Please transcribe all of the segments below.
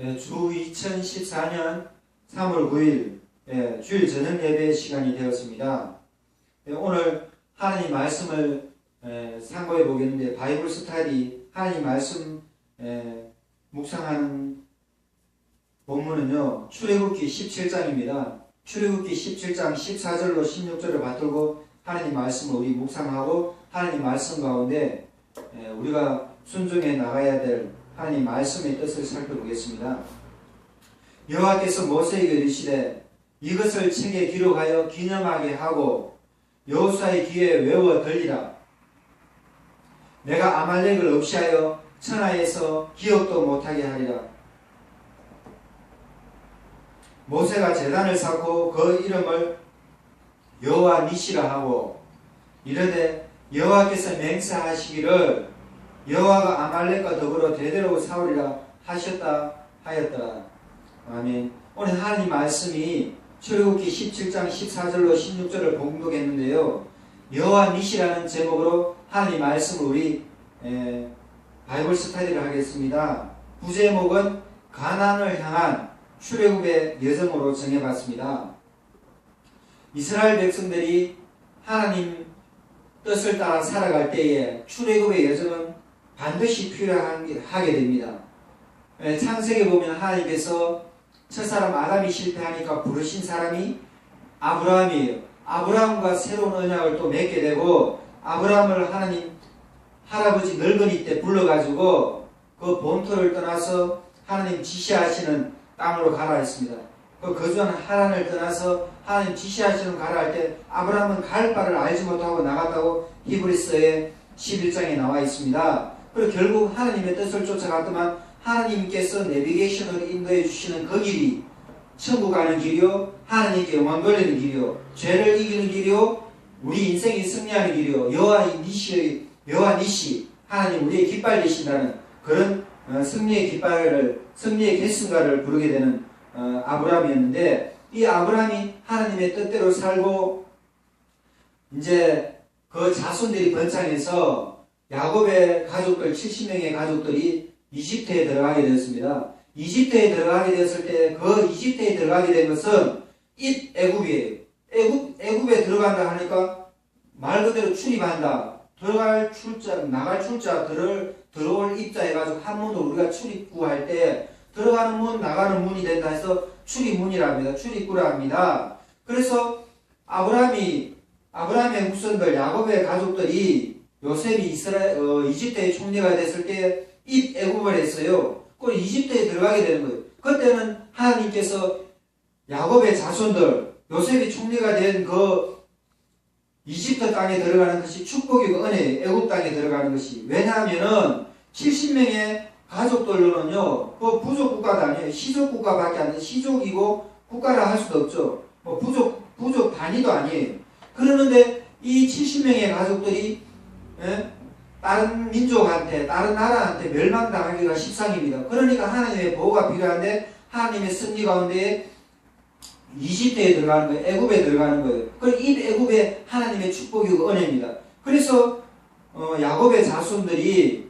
예, 주 2014년 3월 9일 예, 주일 저녁 예배 시간이 되었습니다. 예, 오늘 하나님 말씀을 예, 상고해 보겠는데 바이블 스타디 하나님 말씀 예, 묵상하는 본문은요 출애굽기 17장입니다. 출애굽기 17장 14절로 16절을 받들고 하나님 말씀을 우리 묵상하고 하나님 말씀 가운데 예, 우리가 순종해 나가야 될 하나님 말씀의 뜻을 살펴보겠습니다. 여호와께서 모세에게 이르시되 이것을 책에 기록하여 기념하게 하고 여호수아의 귀에 외워 들리라. 내가 아말렉을 없이하여 천하에서 기억도 못하게 하리라. 모세가 제단을 쌓고 그 이름을 여호와 니시라 하고 이르되 여호와께서 맹세하시기를 여호와가 아말렉과 더불어 대대로 싸우리라 하셨다 하였더라. 아멘. 오늘 하나님 말씀이 출애굽기 17장 14절로 16절을 봉독했는데요. 여호와 니시라는 제목으로 하나님 말씀을 우리 에, 바이블 스타디를 하겠습니다. 부제목은 가난을 향한 출애굽의 여정으로 정해봤습니다. 이스라엘 백성들이 하나님 뜻을 따라 살아갈 때에 출애굽의 여정은 반드시 필요하게 됩니다. 예, 창세기 보면 하나님께서 첫 사람 아담이 실패하니까 부르신 사람이 아브라함이에요. 아브라함과 새로운 언약을 또 맺게 되고 아브라함을 하나님 할아버지 늙은이 때 불러가지고 그 본토를 떠나서 하나님 지시하시는 땅으로 가라 했습니다. 그 거주하는 하란을 떠나서 하나님 지시하시는 가라 할 때 아브라함은 갈 바를 알지 못하고 나갔다고 히브리서의 11장에 나와 있습니다. 그리고 결국 하나님의 뜻을 쫓아갔더만 하나님께서 내비게이션을 인도해 주시는 그 길이 천국 가는 길이요 하나님께 영광 돌리는 길이요 죄를 이기는 길이요 우리 인생이 승리하는 길이요 여호와 니시 여호와 니시 하나님 우리의 깃발 되신다는 그런 어, 승리의 깃발을 승리의 결승가를 부르게 되는 어, 아브라함이었는데 이 아브라함이 하나님의 뜻대로 살고 이제 그 자손들이 번창해서 야곱의 가족들 70명의 가족들이 이집트에 들어가게 되었습니다. 이집트에 들어가게 되었을 때 그 이집트에 들어가게 된 것은 입 애굽이에요. 애굽 애굽에 들어간다 하니까 말 그대로 출입한다. 들어갈 출자 나갈 출자 들을 들어올 입자 해가지고 한문으로 우리가 출입구 할 때 들어가는 문 나가는 문이 된다 해서 출입문이라 합니다. 출입구라 합니다. 그래서 아브라함이 아브라함의 후손들 야곱의 가족들이 요셉이 이스라엘 어, 이집트의 총리가 됐을 때 입 애굽을 했어요. 그 이집트에 들어가게 되는 거예요. 그때는 하나님께서 야곱의 자손들 요셉이 총리가 된 그 이집트 땅에 들어가는 것이 축복이고 은혜 애굽 땅에 들어가는 것이. 왜냐하면은 70명의 가족들로는요 그 부족 국가도 아니에요. 시족 국가밖에 안 돼. 시족이고 국가라 할 수도 없죠. 뭐 부족 부족 단위도 아니에요. 그러는데 이 70명의 가족들이 예? 다른 민족한테 다른 나라한테 멸망당하기가 십상입니다. 그러니까 하나님의 보호가 필요한데 하나님의 승리 가운데 이집트에 들어가는 거예요. 애굽에 들어가는 거예요. 그이 애굽에 하나님의 축복이고 은혜입니다. 그래서 어, 야곱의 자손들이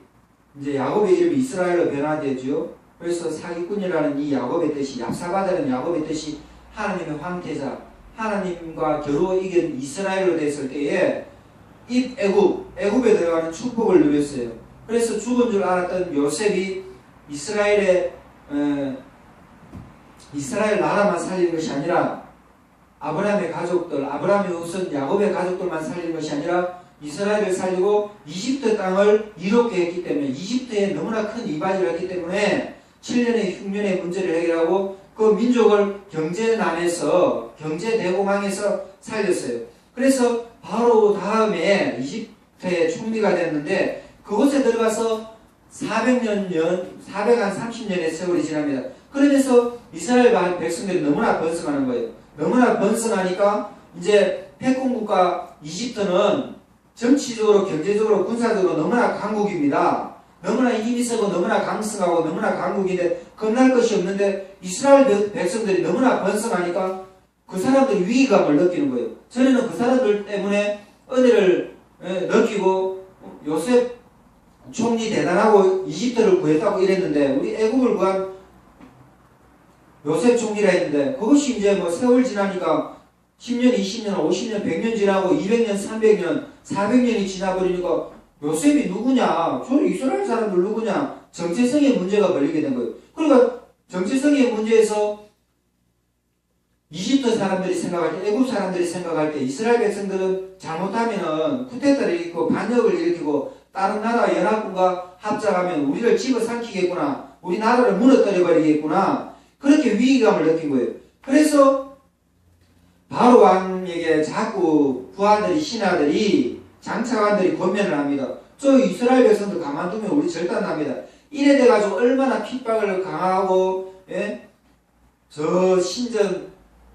이제 야곱의 이름이 이스라엘로 변화되죠. 그래서 사기꾼이라는 이 야곱의 뜻이 얍사바다는 야곱의 뜻이 하나님의 황태자 하나님과 겨루어 이긴 이스라엘로 됐을 때에 이 애굽, 애굽에 들어가는 축복을 누렸어요. 그래서 죽은 줄 알았던 요셉이 이스라엘의 에, 이스라엘 나라만 살린 것이 아니라 아브라함의 가족들, 아브라함의 우선 야곱의 가족들만 살린 것이 아니라 이스라엘을 살리고 이집트 땅을 이롭게 했기 때문에 이집트에 너무나 큰 이바지를 했기 때문에 7년의 흉년의 문제를 해결하고 그 민족을 경제난에서 경제 대공황에서 살렸어요. 그래서 바로 다음에 이집트의 총리가 됐는데 그곳에 들어가서 400년 년, 430년의 세월이 지납니다. 그러면서 이스라엘 백성들이 너무나 번성하는 거예요. 너무나 번성하니까 이제 패권 국가 이집트는 정치적으로, 경제적으로, 군사적으로 너무나 강국입니다. 너무나 힘이 세고 너무나 강성하고 너무나 강국인데 겁날 것이 없는데 이스라엘 백성들이 너무나 번성하니까 그 사람들이 위기감을 느끼는 거예요. 저는 그 사람들 때문에 은혜를 느끼고 요셉 총리 대단하고 이집트를 구했다고 이랬는데 우리 애국을 구한 요셉 총리라 했는데 그것이 이제 뭐 세월 지나니까 10년, 20년, 50년, 100년 지나고 200년, 300년, 400년이 지나버리니까 요셉이 누구냐? 저 이스라엘 사람들 누구냐? 정체성의 문제가 걸리게 된 거예요. 그러니까 정체성의 문제에서 이집트 사람들이 생각할 때, 애굽 사람들이 생각할 때 이스라엘 백성들은 잘못하면은 쿠데타를 일으키고 반역을 일으키고 다른 나라 연합군과 합작하면 우리를 집어삼키겠구나. 우리 나라를 무너뜨려 버리겠구나. 그렇게 위기감을 느낀 거예요. 그래서 바로 왕에게 자꾸 부하들이 신하들이 장차관들이 권면을 합니다. 저 이스라엘 백성들 가만두면 우리 절단납니다. 이래 돼가지고 얼마나 핍박을 강하고 예? 저 신전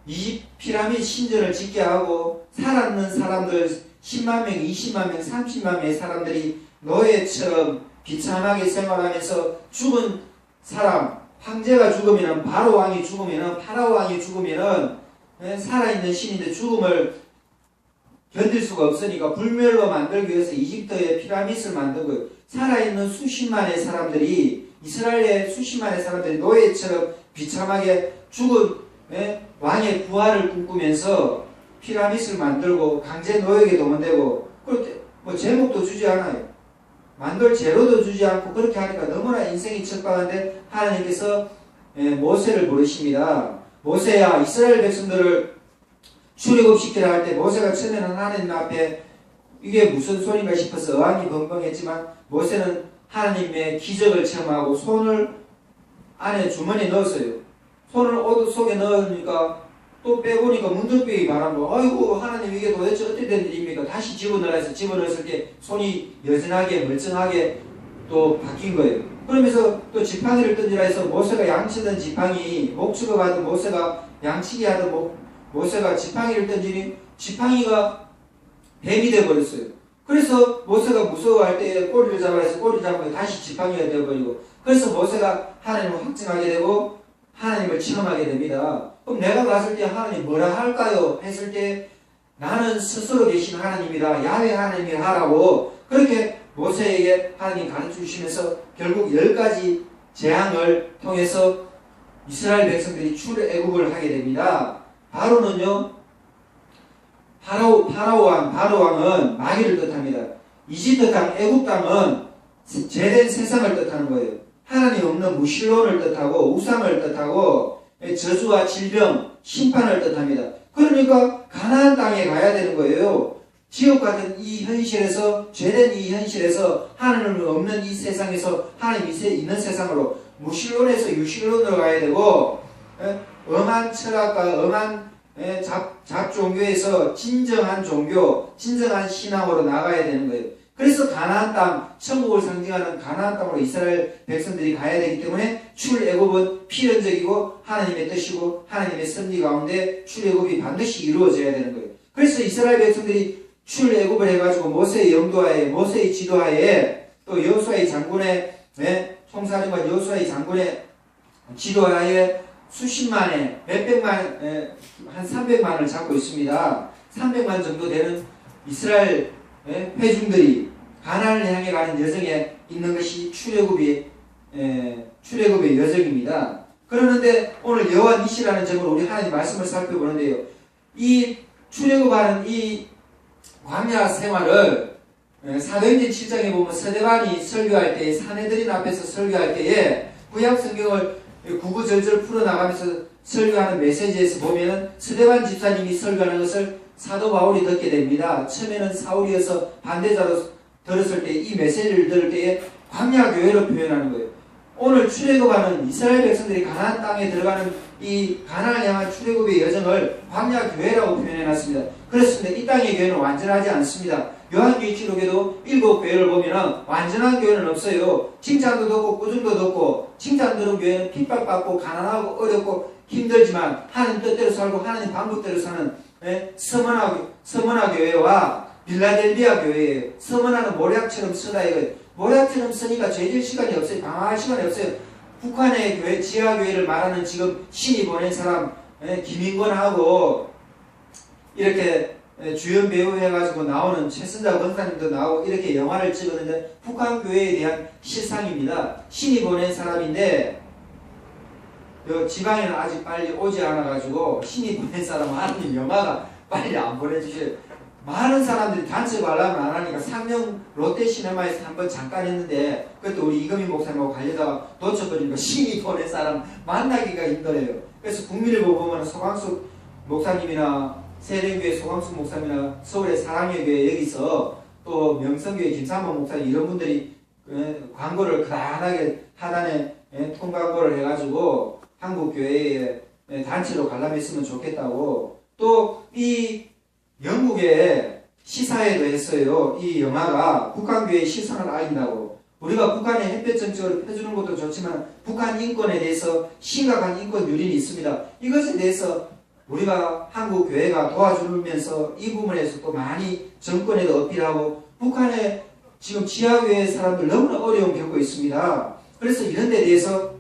이 피라미드 신전을 짓게 하고 살았는 사람들 10만 명, 20만 명, 30만 명의 사람들이 노예처럼 비참하게 생활하면서 죽은 사람 황제가 죽으면 바로 왕이 죽으면 파라오 왕이 죽으면 예, 살아있는 신인데 죽음을 견딜 수가 없으니까 불멸로 만들기 위해서 이집트에 피라미드를 만들고 살아있는 수십만의 사람들이 이스라엘의 수십만의 사람들이 노예처럼 비참하게 죽은 예, 왕의 부활을 꿈꾸면서 피라미드를 만들고 강제 노예에게 동원되고 뭐 제목도 주지 않아요. 만들 재료도 주지 않고 그렇게 하니까 너무나 인생이 척박한데 하나님께서 예, 모세를 부르십니다. 모세야 이스라엘 백성들을 출애굽시키라 할 때 모세가 처음에는 하나님 앞에 이게 무슨 소리인가 싶어서 어안이 벙벙했지만 모세는 하나님의 기적을 체험하고 손을 안에 주머니에 넣었어요. 손을 옷 속에 넣으니까 또 빼보니까 바란 거. 아이고 하나님 이게 도대체 어떻게 된 일입니까? 다시 집어넣어서 야 집어넣었을 때 손이 여전하게 멀쩡하게 또 바뀐 거예요. 그러면서 또 지팡이를 던지라 해서 모세가 양치던 지팡이 목축어 받은 모세가 양치기 하던 모, 모세가 지팡이를 던지니 지팡이가 뱀이 되어버렸어요. 그래서 모세가 무서워할 때 꼬리를 잡아서 꼬리 잡으면 다시 지팡이가 되어버리고 그래서 모세가 하나님을 확증하게 되고 하나님을 체험하게 됩니다. 그럼 내가 갔을 때 하나님 뭐라 할까요? 했을 때 나는 스스로 계신 하나님이다. 야외 하나님이 하라고 그렇게 모세에게 하나님 가르쳐 주시면서 결국 열 가지 재앙을 통해서 이스라엘 백성들이 출애굽을 하게 됩니다. 바로는요. 파라오 파라오 왕 바로 왕은 마귀를 뜻합니다. 이집트 땅 애굽 땅은 제된 세상을 뜻하는 거예요. 하나님 없는 무신론을 뜻하고 우상을 뜻하고 저주와 질병, 심판을 뜻합니다. 그러니까 가나안 땅에 가야 되는 거예요. 지옥 같은 이 현실에서 죄된 이 현실에서 하나님 없는 이 세상에서 하나님 있는 세상으로 무신론에서 유신론으로 가야 되고 엄한 철학과 엄한 잡, 잡 종교에서 진정한 종교, 진정한 신앙으로 나가야 되는 거예요. 그래서 가나안 땅, 천국을 상징하는 가나안 땅으로 이스라엘 백성들이 가야 되기 때문에 출애굽은 필연적이고 하나님의 뜻이고 하나님의 섭리 가운데 출애굽이 반드시 이루어져야 되는 거예요. 그래서 이스라엘 백성들이 출애굽을 해가지고 모세의 영도하에 모세의 지도하에 또 여수아의 장군의 네, 총사령관 여수아의 장군의 지도하에 수십만의 몇백만 한 300만을 잡고 있습니다. 300만 정도 되는 이스라엘 예? 회중들이 가나안을 향해 가는 여정에 있는 것이 출애굽의 예, 출애굽의 여정입니다. 그러는데 오늘 여호와 니시라는 점으로 우리 하나님 말씀을 살펴보는데요. 이 출애굽하는 이 광야 생활을 예, 사도행전 7장에 보면 서대반이 설교할 때 사내들인 앞에서 설교할 때에 구약 성경을 구구절절 풀어나가면서 설교하는 메시지에서 보면은 서대반 집사님이 설교하는 것을 사도 바울이 듣게 됩니다. 처음에는 사울이어서 반대자로 들었을 때 이 메시지를 들을 때에 광야 교회로 표현하는 거예요. 오늘 출애굽하는 이스라엘 백성들이 가나안 땅에 들어가는 이 가나안 향한 출애굽의 여정을 광야 교회라고 표현해 놨습니다. 그렇습니다. 이 땅의 교회는 완전하지 않습니다. 요한계시록에도 일곱 교회를 보면 완전한 교회는 없어요. 칭찬도 듣고 꾸중도 듣고 칭찬 들은 교회는 핍박받고 가난하고 어렵고 힘들지만 하나님 뜻대로 살고 하나님 방법대로 사는 예? 서머나, 서머나 교회와 빌라델비아 교회예요. 서머나는 모략처럼 쓰다 이거 모략처럼 쓰니까 죄질 시간이 없어요. 방황할 시간이 없어요. 북한의 교회, 지하교회를 말하는 지금 신이 보낸 사람, 예? 김인권하고 이렇게 예, 주연 배우 해가지고 나오는 최선자 권사님도 나오고 이렇게 영화를 찍었는데 북한 교회에 대한 실상입니다. 신이 보낸 사람인데 요 지방에는 아직 빨리 오지 않아가지고 신이 보낸 사람은 하나님 영화가 빨리 안 보내주셔요. 많은 사람들이 단체 관람을 안 하니까 상명 롯데 시네마에서 한번 잠깐 했는데 그때 우리 이금희 목사님하고 가려다가 놓쳐버리니까 신이 보낸 사람 만나기가 힘들어요. 그래서 국민일보 보면 소광숙 목사님이나 세례교회 소광숙 목사님이나 서울의 사랑여교회 여기서 또 명성교회 김삼원 목사님 이런 분들이 그 광고를 그단하게 하단에 예, 통광고를 해가지고 한국 교회에 예, 단체로 관람했으면 좋겠다고 또 이 영국의 시사회도 했어요. 이 영화가 북한 교회의 시선을 알린다고 우리가 북한의 햇볕 정책을 펴주는 것도 좋지만 북한 인권에 대해서 심각한 인권 유린이 있습니다. 이것에 대해서 우리가 한국 교회가 도와주면서 이 부분에서 또 많이 정권에도 어필하고 북한의 지금 지하교회 사람들 너무나 어려움 겪고 있습니다. 그래서 이런 데 대해서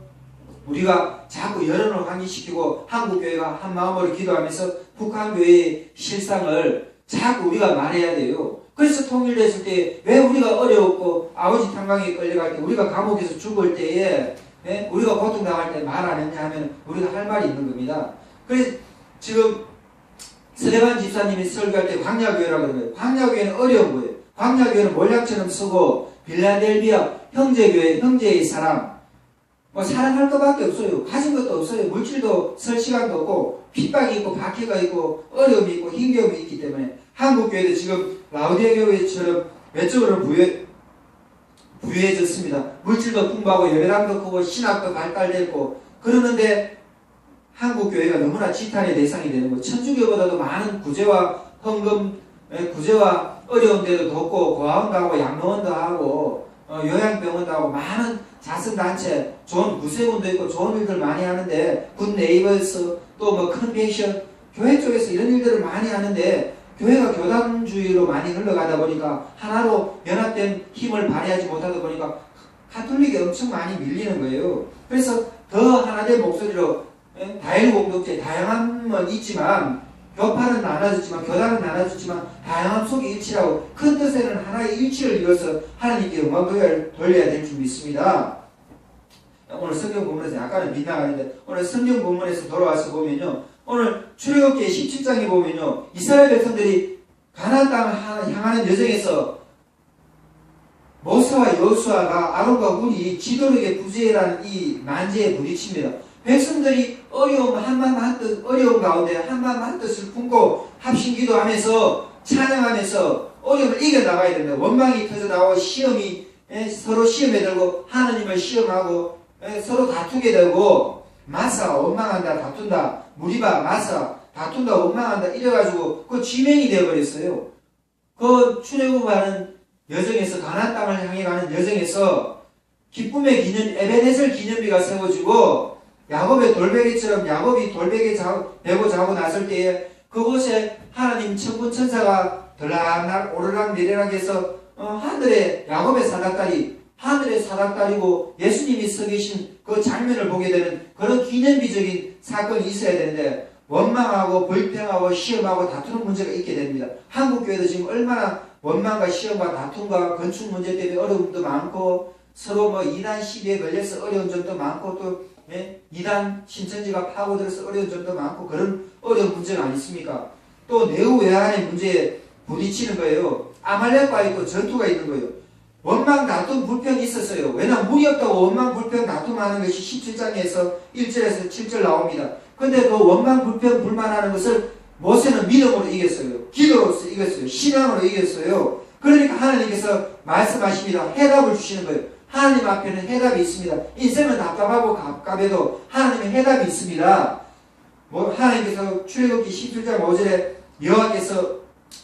우리가 자꾸 여론을 환기시키고 한국교회가 한 마음으로 기도하면서 북한교회의 실상을 자꾸 우리가 말해야 돼요. 그래서 통일됐을 때 왜 우리가 어려웠고 아버지 탄광에 끌려갈 때 우리가 감옥에서 죽을 때에 예? 우리가 고통당할 때 말 안 했냐 하면 우리가 할 말이 있는 겁니다. 그래서 지금 서대관 집사님이 설교할 때 광야교회라고 그러는 거예요. 광야교회는 어려운 거예요. 광야교회는 몰약처럼 쓰고 빌라델비아 형제교회 형제의 사람 뭐 사랑할 것밖에 없어요. 가진 것도 없어요. 물질도 설 시간도 없고 핍박이 있고 박해가 있고 어려움이 있고 힘겨움이 있기 때문에 한국 교회도 지금 라우디아 교회처럼 외적으로 부여 부유해졌습니다. 물질도 풍부하고 예배당도 크고 신학도 발달됐고 그러는데 한국 교회가 너무나 지탄의 대상이 되는 거. 천주교보다도 많은 구제와 헌금, 예, 구제와 어려운데도 돕고 고아원도 하고 양로원도 하고 어, 요양병원도 하고 많은 자선단체, 좋은 구세군도 있고 좋은 일들 많이 하는데 굿 네이버스 또뭐 컨벤션 교회 쪽에서 이런 일들을 많이 하는데 교회가 교단주의로 많이 흘러가다 보니까 하나로 연합된 힘을 발휘하지 못하다 보니까 카톨릭이 엄청 많이 밀리는 거예요. 그래서 더 하나된 목소리로 예, 다일 공동체 다양함은 있지만 교파는 나눠졌지만 교단은 나눠졌지만 다양함 속에 일치라고 큰 뜻에는 하나의 일치를 이뤄서 하나님께 영광 돌려야 될 줄 믿습니다. 오늘 성경 본문에서 약간은 빗나가는데 오늘 성경 본문에서 돌아와서 보면요. 오늘 출애굽기 17장에 보면요. 이스라엘 백성들이 가나안 땅을 향하는 여정에서 모세와 여수아가 아론과 훌이 지도력의 부재라는 이 난제에 부딪힙니다. 백성들이 어려움 한마음 한뜻 어려운 가운데 한마음 한뜻을 품고 합심 기도하면서 찬양하면서 어려움을 이겨 나가야 된다. 원망이 터져 나오고 시험이 예, 서로 시험에 들고 하나님을 시험하고 예, 서로 다투게 되고 마사 원망한다 다툰다 무리바 마사 다툰다 원망한다 이래가지고 그 지명이 되어버렸어요. 그 출애굽하는 여정에서 가나안 땅을 향해 가는 여정에서 기쁨의 기념 에베네셀 기념비가 세워지고 야곱의 돌베개처럼 야곱이 돌베개 자고, 베고 자고 났을 때에 그곳에 하나님 천군 천사가 들락날 오르락 내리락 해서 어, 하늘에 야곱의 사닥다리 하늘의 사닥다리고 예수님이 서 계신 그 장면을 보게 되는 그런 기념비적인 사건이 있어야 되는데 원망하고 불평하고 시험하고 다투는 문제가 있게 됩니다. 한국 교회도 지금 얼마나 원망과 시험과 다툼과 건축 문제 때문에 어려움도 많고 서로 뭐 이단 시비에 걸려서 어려운 점도 많고 또 예? 이단 신천지가 파고들어서 어려운 점도 많고 그런 어려운 문제가 아니습니까? 또 내후 외환의 문제에 부딪히는 거예요. 아말렉과 있고 전투가 있는 거예요. 원망 다툼 불평이 있었어요. 왜냐 물이 없다고 원망 불평 다툼하는 것이 17장에서 1절에서 7절 나옵니다. 근데 그 원망 불평 불만하는 것을 모세는 믿음으로 이겼어요. 기도로서 이겼어요. 신앙으로 이겼어요. 그러니까 하나님께서 말씀하십니다. 해답을 주시는 거예요. 하나님 앞에는 해답이 있습니다. 인생은 답답하고 갑갑해도 하나님의 해답이 있습니다. 뭐 하나님께서 출애굽기 17장 5절에 여호와께서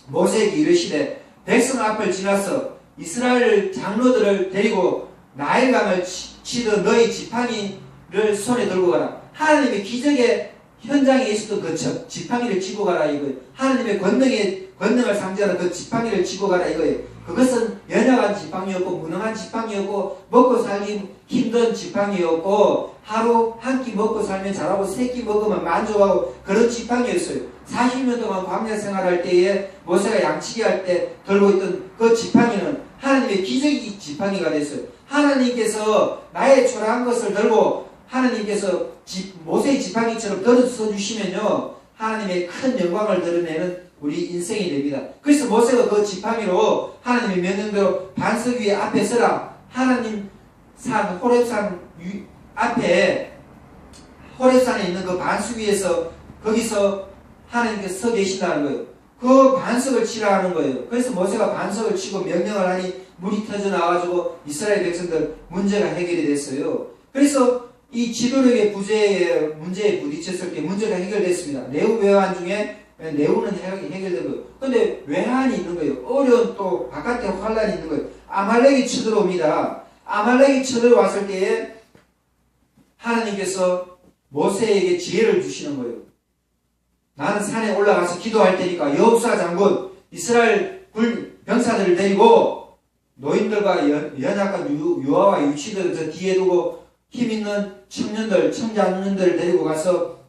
모세에게 이르시되 백성 앞을 지나서 이스라엘 장로들을 데리고 나일강을 치던 너희 지팡이를 손에 들고 가라. 하나님의 기적의 현장에 있었던 그 지팡이를 쥐고 가라 이거예요. 하나님의 권능의 권능을 상징하는 그 지팡이를 쥐고 가라 이거예요. 그것은 연약한 지팡이였고 무능한 지팡이였고 먹고 살기 힘든 지팡이였고 하루 한 끼 먹고 살면 잘하고 세 끼 먹으면 만족하고 그런 지팡이였어요. 40년 동안 광야 생활할 때에 모세가 양치기 할 때 들고 있던 그 지팡이는 하나님의 기적의 지팡이가 됐어요. 하나님께서 나의 초라한 것을 들고 하나님께서 지- 모세의 지팡이처럼 들어서 주시면요 하나님의 큰 영광을 드러내는 우리 인생이 됩니다. 그래서 모세가 그 지팡이로 하나님의 명령대로 반석 위에 앞에 서라 하나님 산 호렙산 위- 앞에 호렙산에 있는 그 반석 위에서 거기서 하나님께서 서 계신다는 거예요. 그 반석을 치라 하는 거예요. 그래서 모세가 반석을 치고 명령을 하니 물이 터져 나와가지고 이스라엘 백성들 문제가 해결이 됐어요. 그래서 이 지도력의 부재에 문제에 부딪혔을 때 문제가 해결됐습니다. 외환 중에 내후는 해- 해결된 거예요. 근데 외환이 있는 거예요. 어려운 또 바깥에 환란이 있는 거예요. 아말렉이 쳐들어옵니다. 아말렉이 쳐들어왔을 때에 하나님께서 모세에게 지혜를 주시는 거예요. 나는 산에 올라가서 기도할 테니까 여호수아 장군 이스라엘 군 병사들을 데리고 노인들과 연, 연약한 유, 유아와 유치들을 저 뒤에 두고 힘 있는 청년들 청장년들을 데리고 가서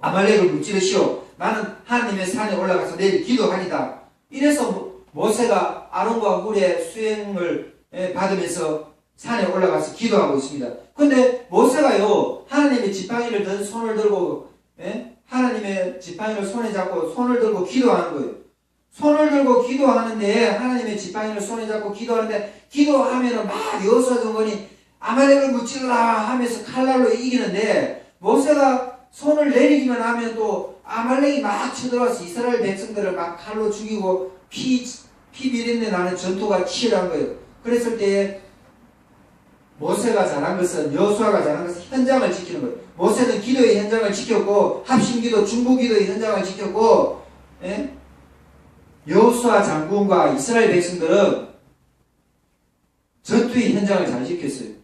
아말렉을 무찌르시오. 나는 하나님의 산에 올라가서 내일 기도하리다. 이래서 모- 모세가 아론과 훌의 수행을 예, 받으면서 산에 올라가서 기도하고 있습니다. 근데 모세가요 하나님의 지팡이를 든 손을 들고 예? 하나님의 지팡이를 손에 잡고 손을 들고 기도하는 거예요. 손을 들고 기도하는데 하나님의 지팡이를 손에 잡고 기도하는데 기도하면은 막 여호수아 정권이 아말렉을 무찌르라 하면서 칼날로 이기는데 모세가 손을 내리기만 하면 또 아말렉이 막 쳐들어와서 이스라엘 백성들을 막 칼로 죽이고 피, 피 비린내 나는 전투가 치열한 거예요. 그랬을 때에 모세가 잘한 것은 여호수아가 잘한 것은 현장을 지키는 거예요. 모세는 기도의 현장을 지켰고 합심기도 중보기도의 현장을 지켰고 예? 여호수아 장군과 이스라엘 백성들은 전투의 현장을 잘 지켰어요.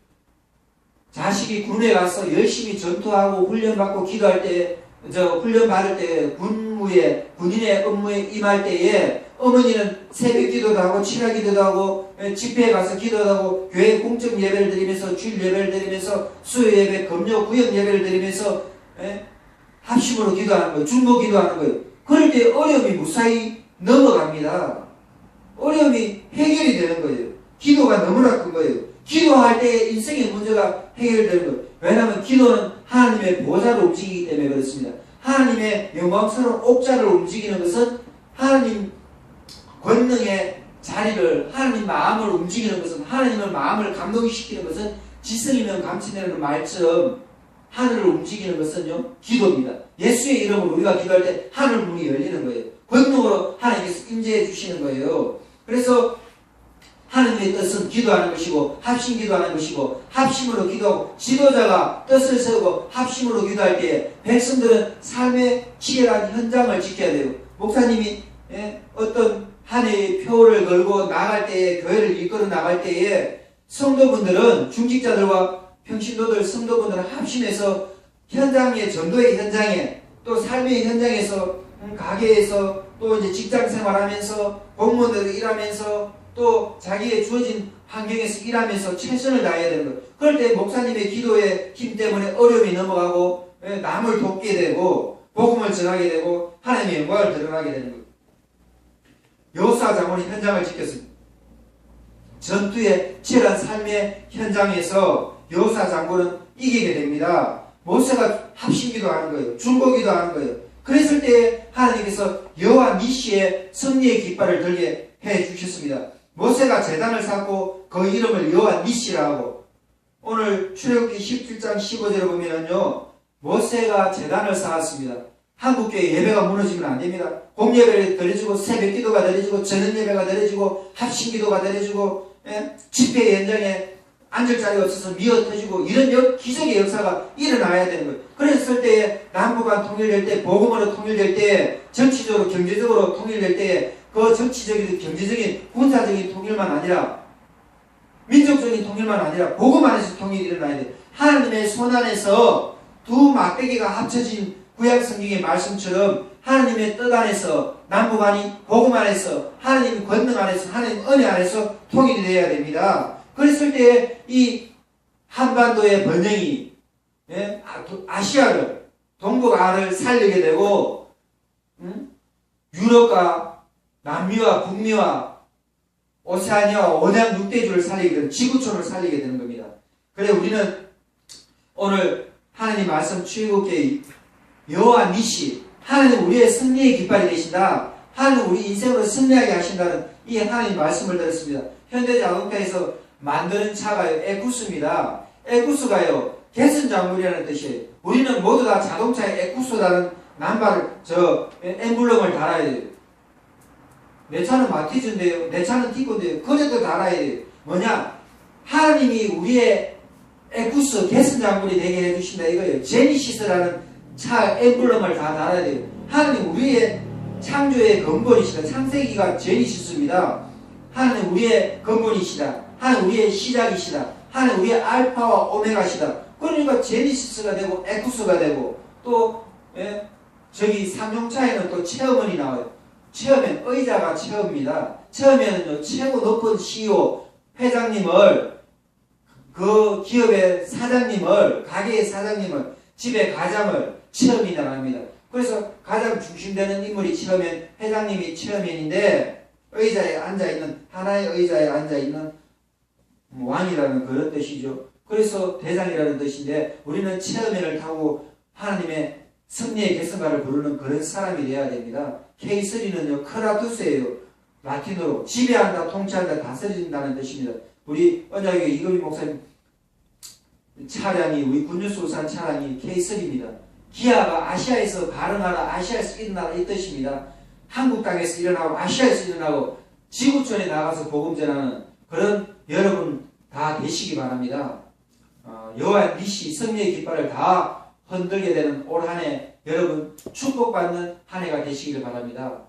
자식이 군에 가서 열심히 전투하고 훈련받고 기도할 때, 저 훈련 받을 때 군무에 군인의 업무에 임할 때에 어머니는 새벽 기도도 하고 치라 기도도 하고 예, 집회에 가서 기도도 하고 교회 공적 예배를 드리면서 주일 예배를 드리면서 수요 예배, 금요 구역 예배를 드리면서 예, 합심으로 기도하는 거예요. 중보 기도하는 거예요. 그럴 때 어려움이 무사히 넘어갑니다. 어려움이 해결이 되는 거예요. 기도가 너무나 큰 거예요. 기도할 때 인생의 문제가 해결되는 거예요. 왜냐하면 기도는 하나님의 보좌를 움직이기 때문에 그렇습니다. 하나님의 영광스러운 옥자를 움직이는 것은 하나님 권능의 자리를 하나님 마음을 움직이는 것은 하나님의 마음을 감동시키는 것은 지성이면 감치내는 말처럼 하늘을 움직이는 것은요 기도입니다. 예수의 이름으로 우리가 기도할 때 하늘 문이 열리는 거예요. 권능으로 하나님께서 임재해 주시는 거예요. 그래서 하나님의 뜻은 기도하는 것이고 합심 기도하는 것이고 합심으로 기도하고 지도자가 뜻을 세우고 합심으로 기도할 때 백성들은 삶의 치열한 현장을 지켜야 돼요. 목사님이 예, 어떤 한 해의 표를 걸고 나갈 때에 교회를 이끌어 나갈 때에 성도분들은 중직자들과 평신도들 성도분들은 합심해서 현장의 전도의 현장에 또 삶의 현장에서 음, 가게에서 또 이제 직장 생활하면서 공무원들 일하면서 또 자기의 주어진 환경에서 일하면서 최선을 다해야 되는 거예요. 그럴 때 목사님의 기도의 힘 때문에 어려움이 넘어가고 예, 남을 돕게 되고 복음을 전하게 되고 하나님의 영광을 드러나게 되는 거예요. 여호수아 장군이 현장을 지켰습니다. 전투의 치열한 삶의 현장에서 여호수아 장군은 이기게 됩니다. 모세가 합심기도 하는 거예요. 중보기도 하는 거예요. 그랬을 때 하나님께서 여호와 니시의 승리의 깃발을 들게 해 주셨습니다. 모세가 재단을 쌓고 그 이름을 여호와 니시라 하고 오늘 출애굽기 17장 15절에 보면은요. 모세가 재단을 쌓았습니다. 한국교회 예배가 무너지면 안 됩니다. 공예배를 드려지고 새벽 기도가 드려지고 저녁 예배가 드려지고 합심 기도가 드려지고 예? 집회 현장에 앉을 자리가 없어서 미어 터지고 이런 역, 기적의 역사가 일어나야 되는 거예요. 그랬을 때에 남북한 통일될 때 복음으로 통일될 때 정치적으로 경제적으로 통일될 때에 그 정치적인 경제적인 군사적인 통일만 아니라 민족적인 통일만 아니라 복음 안에서 통일이 일어나야 돼요. 하나님의 손 안에서 두 막대기가 합쳐진 구약 성경의 말씀처럼 하나님의 뜻 안에서 남북한이 복음 안에서 하나님 권능 안에서 하나님 은혜 안에서 통일이 되어야 됩니다. 그랬을 때 이 한반도의 번영이 예? 아, 시아를 동북아를 살리게 되고 음? 유럽과 남미와 북미와 오세아니아와 온양 육대주를 살리게 되는 지구촌을 살리게 되는 겁니다. 그래 우리는 오늘 하나님 말씀 출애굽기 여호와 니시 하나님 우리의 승리의 깃발이 되신다. 하나님 우리 인생으로 승리하게 하신다는 이 하나님 말씀을 들었습니다. 현대자동차에서 만드는 차가요 에쿠스입니다. 에쿠스가요 개선 작물이라는 뜻이에요. 우리는 모두 다 자동차에 에쿠스라는 남발을 저 엠블럼을 달아야 돼요. 내 차는 마티즈인데요. 내 차는 티코인데요. 그래도 달아야 돼요. 뭐냐? 하나님이 우리의 에쿠스 개선작물이 되게 해주신다 이거예요. 제니시스라는 차 엠블럼을 다 달아야 돼요. 하나님 우리의 창조의 근본이시다. 창세기가 제니시스입니다. 하나님 우리의 근본이시다. 하나님 우리의 시작이시다. 하나님 우리의 알파와 오메가시다. 그러니까 제니시스가 되고 에쿠스가 되고 또 예? 저기 삼용차에는 또 체험원이 나와요. 체험엔 의자가 체험입니다. 체험에는요 최고 높은 CEO 회장님을 그 기업의 사장님을 가게의 사장님을 집의 가장을 체험이라고 합니다. 그래서 가장 중심되는 인물이 체험인 회장님이 체험인인데 의자에 앉아 있는 하나의 의자에 앉아 있는 왕이라는 그런 뜻이죠. 그래서 대장이라는 뜻인데 우리는 체험인을 타고 하나님의 승리의 개성가를 부르는 그런 사람이 되어야 됩니다. K3는요 크라투스예요. 라틴어로 지배한다, 통치한다, 다스린다는 뜻입니다. 우리 언약의 이금희 목사님 차량이 우리 군주수산 차량이 K3입니다. 기아가 아시아에서 발흥하라, 아시아에서 일어나라 이 뜻입니다. 한국 땅에서 일어나고 아시아에서 일어나고 지구촌에 나가서 복음 전하는 그런 여러분 다 되시기 바랍니다. 어, 여호와 니시 승리의 깃발을 다 흔들게 되는 올 한 해 여러분 축복받는 한 해가 되시기를 바랍니다.